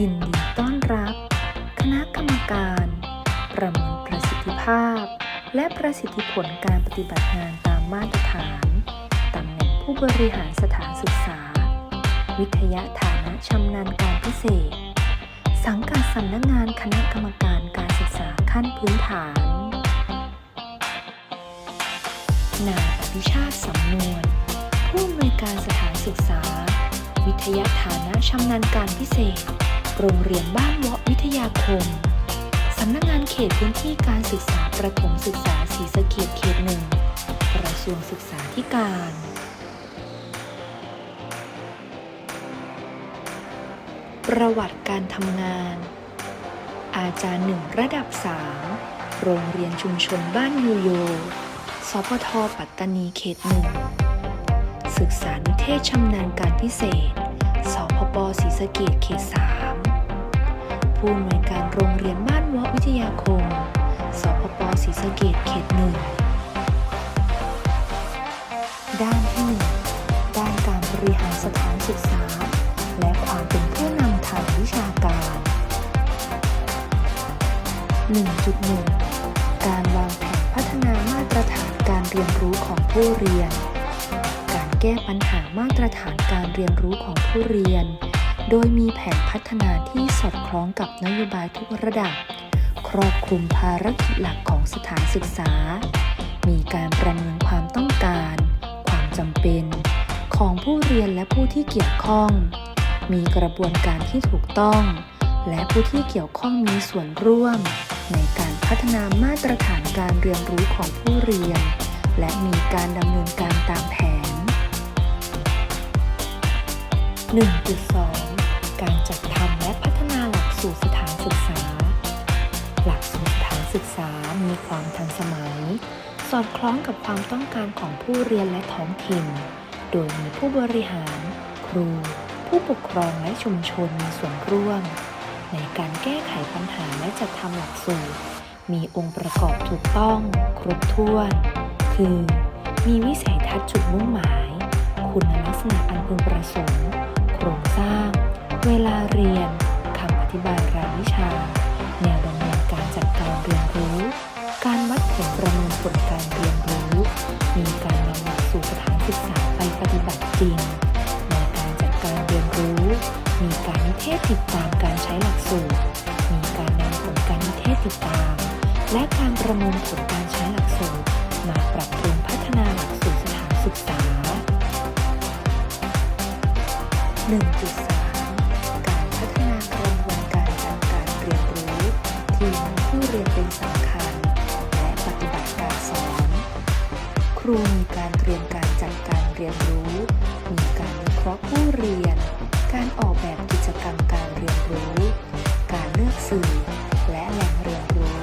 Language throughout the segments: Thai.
ยินดีต้อนรับ คณะกรรมการ ประเมินประสิทธิภาพ และประสิทธิผลการปฏิบัติงานตามมาตรฐานตำแหน่งผู้บริหารสถานศึกษา วิทยาฐานะชำนาญการพิเศษ สังกัดสำนักงานคณะกรรมการการศึกษาขั้นพื้นฐานนายอภิชาติสำนวนผู้อำนวยการสถานศึกษา วิทยาฐานะชำนาญการพิเศษ โรงเรียนบ้านวะวิทยาคม สำนักงานเขตพื้นที่การศึกษาประถมศึกษาศรีสะเกดเขตหนึ่งกระทรวงศึกษาธิการประวัติการทำงาน อาจารย์หนึ่งระดับ 3 โรงเรียนชุมชนบ้านยูโย สพท ปัตตานีเขตหนึ่ง ศึกษานิเทศชำนาญการพิเศษ สพปศรีสะเกดเขต3 ผู้อำนวยการโรงเรียนบ้านวะวิทยาคม สพปศรีสะเกดเขตหนึ่ง ด้านที่1ด้านการบริหารสถานศึกษา และความเป็นผู้นำทางวิชาการ 1.1 การวางแผนพัฒนามาตรฐานการเรียนรู้ของผู้เรียน การแก้ปัญหามาตรฐานการเรียนรู้ของผู้เรียน โดยมีแผนพัฒนาที่สอดคล้องกับนโยบายทุกระดับ ครอบคลุมภารกิจหลักของสถานศึกษา มีการประเมินความต้องการ ความจำเป็น ของผู้เรียนและผู้ที่เกี่ยวข้อง มีกระบวนการที่ถูกต้อง และผู้ที่เกี่ยวข้องมีส่วนร่วม ในการพัฒนามาตรฐานการเรียนรู้ของผู้เรียน และมีการดำเนินการตามแผน1.2 การจัดทำและพัฒนาหลักสูตรสถานศึกษา หลักสูตรสถานศึกษา มีความทันสมัย สอดคล้องกับความต้องการของผู้เรียนและท้องถิ่น โดยมีผู้บริหาร ครู ผู้ปกครองและชุมชนมีส่วนร่วม ในการแก้ไขปัญหาและจัดทำหลักสูตร มีองค์ประกอบถูกต้อง ครบถ้วน คือ มีวิสัยทัศน์จุดมุ่งหมาย คุณลักษณะอันพึงประสงค์ เวลาเรียนคำอธิบายรายวิชา แนวดำเนินการจัดการเรียนรู้ การวัดผลประเมินผลการเรียนรู้ มีการนำหลักสู่สถานศึกษาไปปฏิบัติจริงในการจัดการเรียนรู้ มีการนิเทศติดตามการใช้หลักสูตร มีการนำผลการนิเทศติดตาม และการประเมินผลการ รูมีการเตรียมการจัดการเรียนรู้ มีการวิเคราะห์ผู้เรียน การออกแบบกิจกรรมการเรียนรู้ การเลือกสื่อ และแหล่งเรียนรู้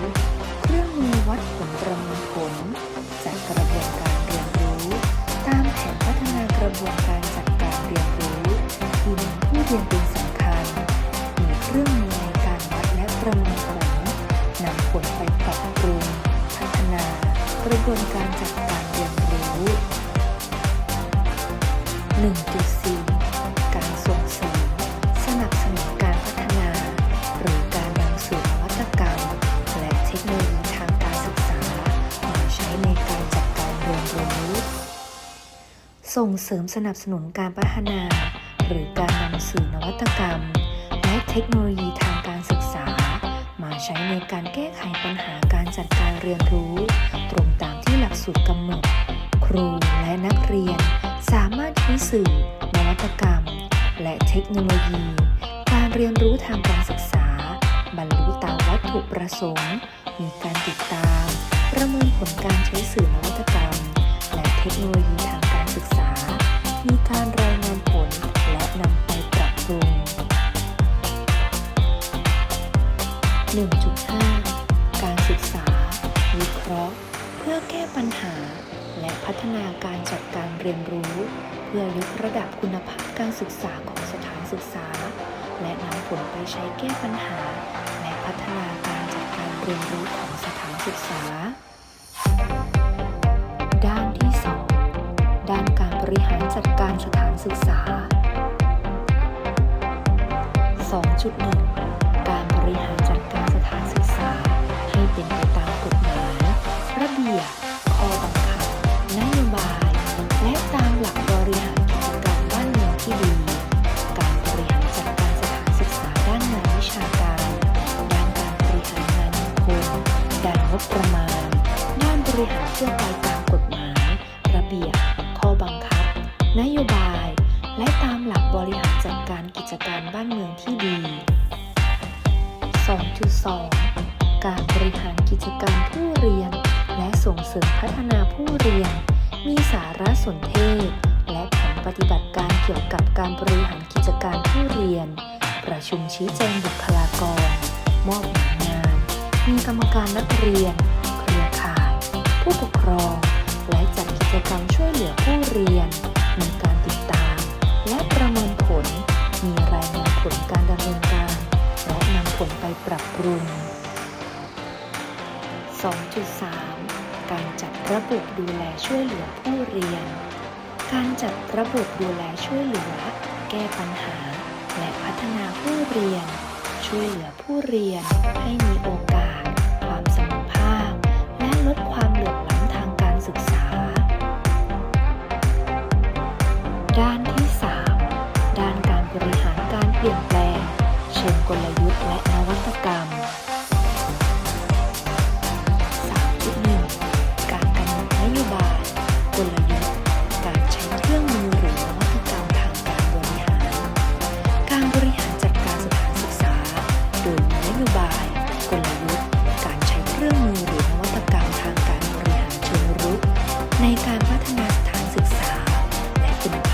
เครื่องมือวัดผลประเมินผล จัดกระบวนการเรียนรู้ ตามแผนพัฒนากระบวนการจัดการเรียนรู้ที่มีผู้เรียนเป็นสำคัญ มีเครื่องมือในการวัดและประเมินผลนำผลไปปรับปรุง พัฒนากระบวนการจัดการ ส่งเสริมสนับสนุนการพัฒนา หรือการนำสื่อนวัตกรรม และเทคโนโลยีทางการศึกษา มาใช้ในการแก้ไขปัญหาการจัดการเรียนรู้ ตรงตามที่หลักสูตรกำหนด ครูและนักเรียน สามารถใช้สื่อ นวัตกรรม และเทคโนโลยี การเรียนรู้ทางการศึกษา บรรลุตามวัตถุประสงค์ มีการติดตาม ประเมินผลการใช้สื่อนวัตกรรม และเทคโนโลยีทางการศึกษา มีการรายงานผลและนำไปปรับปรุง 1.5 การศึกษา วิเคราะห์ เพื่อแก้ปัญหา และพัฒนาการจัดการเรียนรู้ เพื่อยกระดับคุณภาพการศึกษาของสถานศึกษา และนำผลไปใช้แก้ปัญหา และพัฒนาการจัดการเรียนรู้ของสถานศึกษา จัดการสถานศึกษา 2.1 2. การบริหารกิจการมผู้เรียน และส่งเสริมพัฒนาผู้เรียน มีสารสนเทศ และแผนปฏิบัติการเกี่ยวกับการบริหารกิจการผู้เรียน ประชุมชี้แจงบุคลากร มอบหมายงาน มีกรรมการนักเรียน เครือข่าย ผู้ปกครอง และจัดกิจกรรมช่วยเหลือผู้เรียน ระบบดูแลช่วยเหลือผู้เรียน การจัดระบบดูแลช่วยเหลือ แก้ปัญหา และพัฒนาผู้เรียน ช่วยเหลือผู้เรียนให้มีโอกาส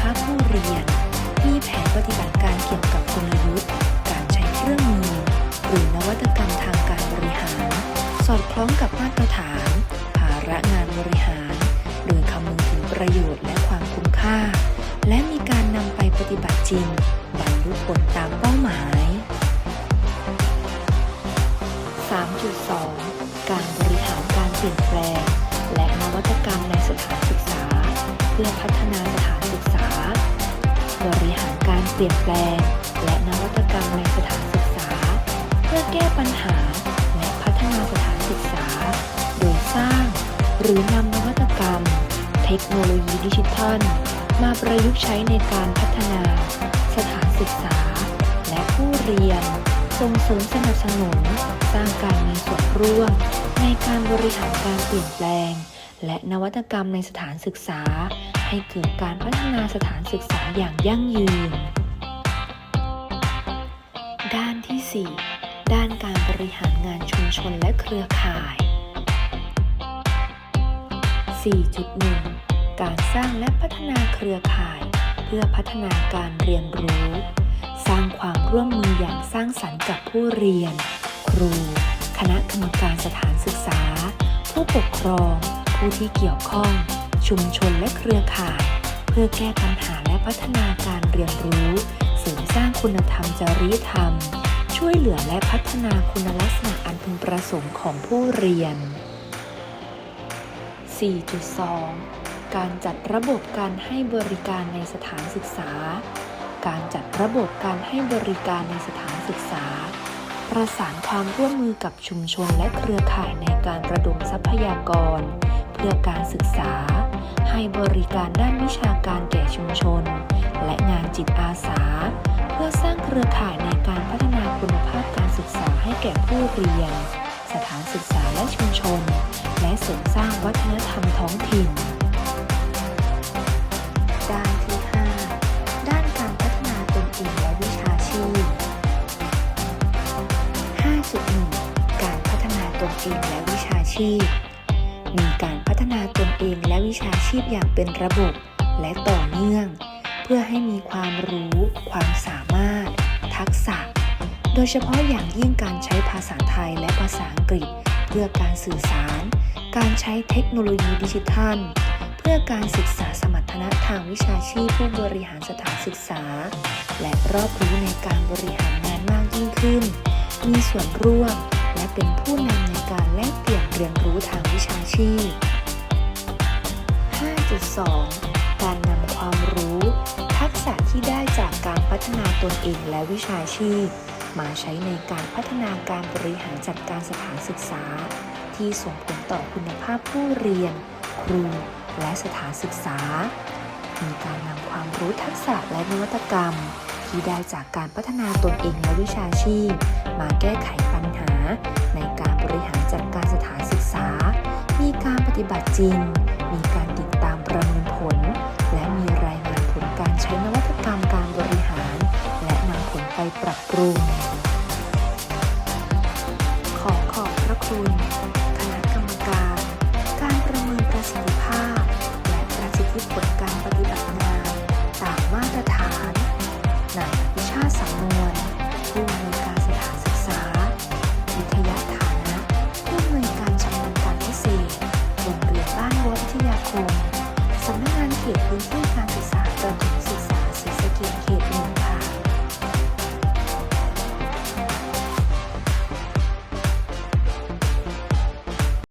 าพผู้เรียน มีแผนปฏิบัติการเกี่ยวกับกลยุทธ์ การใช้เครื่องมือ หรือนวัตกรรมทางการบริหาร สอดคล้องกับมาตรฐาน ภาระงานบริหาร โดยคำนึงถึงประโยชน์และความคุ้มค่า และมีการนำไปปฏิบัติจริง บรรลุผลตามเป้าหมาย 3.2 การบริหารการเปลี่ยนแปลง และนวัตกรรมในสถานศึกษา เพื่อพัฒนาสถาน ปลี่ยนแปลง และนวัตกรรมในสถานศึกษา เพื่อแก้ปัญหาและพัฒนาสถานศึกษา โดยสร้าง หรือนำนวัตกรรม เทคโนโลยีดิจิทัล มาประยุกต์ใช้ในการพัฒนา สถานศึกษา และผู้เรียน ส่งเสริมสนับสนุน สร้างการมีส่วนร่วม ในการบริหารการเปลี่ยนแปลง และนวัตกรรมในสถานศึกษาให้เกิดการพัฒนาสถานศึกษาอย่างยั่งยืน 4.1 การสร้างและพัฒนาเครือข่าย เพื่อพัฒนาการเรียนรู้ สร้างความร่วมมืออย่างสร้างสรรค์กับผู้เรียน ครู คณะกรรมการสถานศึกษา ผู้ปกครอง ผู้ที่เกี่ยวข้อง ชุมชนและเครือข่าย เพื่อแก้ปัญหาและพัฒนาการเรียนรู้เสริมสร้างคุณธรรมจริยธรรม ช่วยเหลือและพัฒนาคุณลักษณะอันพึงประสงค์ของผู้เรียน 4.2 การจัดระบบการให้บริการในสถานศึกษา การจัดระบบการให้บริการในสถานศึกษา ประสานความร่วมมือกับชุมชนและเครือข่ายในการระดมทรัพยากร เพื่อการศึกษา ให้บริการด้านวิชาการแก่ชุมชน และงานจิตอาสา เพื่อสร้างเครือข่ายในการพัฒนาคุณภาพการศึกษาให้แก่ผู้เรียน สถานศึกษาและชุมชน และเสริมสร้างวัฒนธรรมท้องถิ่น ด้านที่ 5 ด้านการพัฒนาตนเองและวิชาชีพ 5.1 การพัฒนาตนเองและวิชาชีพ มีการพัฒนาตนเองและวิชาชีพอย่างเป็นระบบและต่อเนื่อง เพื่อให้มีความรู้ ความสามารถ ทักษะ โดยเฉพาะอย่างยิ่งการใช้ภาษาไทยและภาษาอังกฤษเพื่อการสื่อสาร การใช้เทคโนโลยีดิจิทัล เพื่อการศึกษาสมรรถนะทางวิชาชีพผู้บริหารสถานศึกษา และรอบรู้ในการบริหารงานมากยิ่งขึ้น มีส่วนร่วมและเป็นผู้นำในการแลกเปลี่ยนเรียนรู้ทางวิชาชีพ 5.2 การนำความรู้ ทักษะที่ได้จากการพัฒนาตนเองและวิชาชีพ มาใช้ในการพัฒนาการบริหารจัดการสถานศึกษา ที่ส่งผลต่อคุณภาพผู้เรียน ครู และสถานศึกษา มีการนำความรู้ทักษะและนวัตกรรม ที่ได้จากการพัฒนาตนเองและวิชาชีพ มาแก้ไขปัญหา ในการบริหารจัดการสถานศึกษา มีการปฏิบัติจริง มีการติดตามประเมินผล และมีรายงานผลการใช้นวัตกรรมการบริหาร และนำผลไปปรับปรุง